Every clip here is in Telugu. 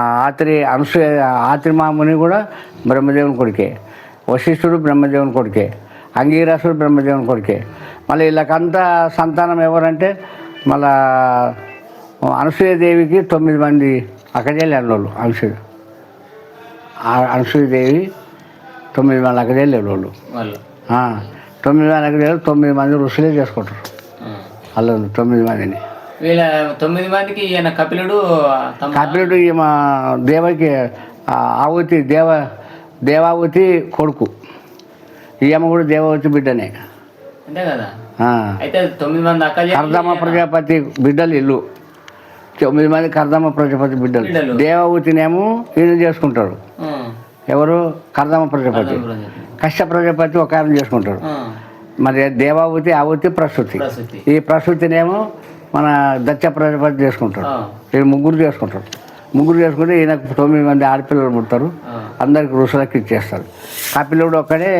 ఆత్రి అనసూయ ఆత్రి మాముని కూడా బ్రహ్మదేవుని కొడుకే. వశిష్ఠుడు బ్రహ్మదేవుని కొడుకే. అంగీరాసుడు బ్రహ్మదేవుని కొడుకే. మళ్ళీ వీళ్ళకంతా సంతానం ఎవరంటే మళ్ళా అనసూయదేవికి తొమ్మిది మంది అక్కజల్లి అన్నోళ్ళు అనసూయ అనసూయదేవి తొమ్మిది మంది అక్కజల్లి వాళ్ళు. తొమ్మిది మంది అక్కజల్లి తొమ్మిది మంది ఋషులే చేసుకుంటారు. వాళ్ళు తొమ్మిది మందిని. వీళ్ళ తొమ్మిది మందికి ఈయన కపిలుడు కపిలుడు ఈమె దేవకి ఆవుతి దేవ దేవావతి కొడుకు. ఈమె కూడా దేవావతి బిడ్డనే. అంతే కదా. అయితే తొమ్మిది మంది అక్క కర్దమ ప్రజాపతి బిడ్డలు ఇల్లు. తొమ్మిది మంది కర్దమ ప్రజాపతి బిడ్డలు. దేవావతినేమో ఈయన చేసుకుంటారు. ఎవరు? కర్దమ ప్రజాపతి. కష్ట ప్రజాపతి ఒక ఆయన చేసుకుంటారు. మరి దేవావతి ఆవతి ప్రసూతి. ప్రసూతి. ఈ ప్రసూతినేమో మన దక్ష ప్రజాపతి ఆ, వీళ్ళు ముగ్గురు చేసుకుంటారు ముగ్గురు చేసుకుంటే ఈయనకు తొమ్మిది మంది ఆడపిల్లలు పుడతారు. అందరికి ఋషులకు ఇచ్చేస్తారు. కపిలుడు ఒక్కడే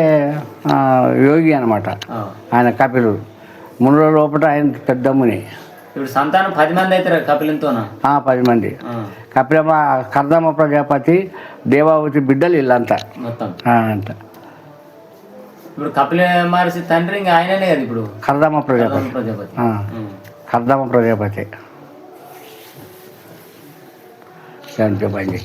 యోగి అనమాట. ఆయన కపిలుడు మునుల లోపల ఆయన పెద్ద ముని. ఇప్పుడు సంతానం పది మంది అవుతారు కపిలంతోనా? ఆ, పది మంది. ఆ, కపిలమ కర్దమ ప్రజాపతి దేవావతి బిడ్డలు వీళ్ళంతా. మొత్తం. ఆ, అంత. ఇప్పుడు కపిల మహర్షి తండ్రి ఇంకా ఆయననే కదా ఇప్పుడు? కర్దమ ప్రజాపతి. ప్రజాపతి. కర్దమ ప్రజాపతి. ఎంత పని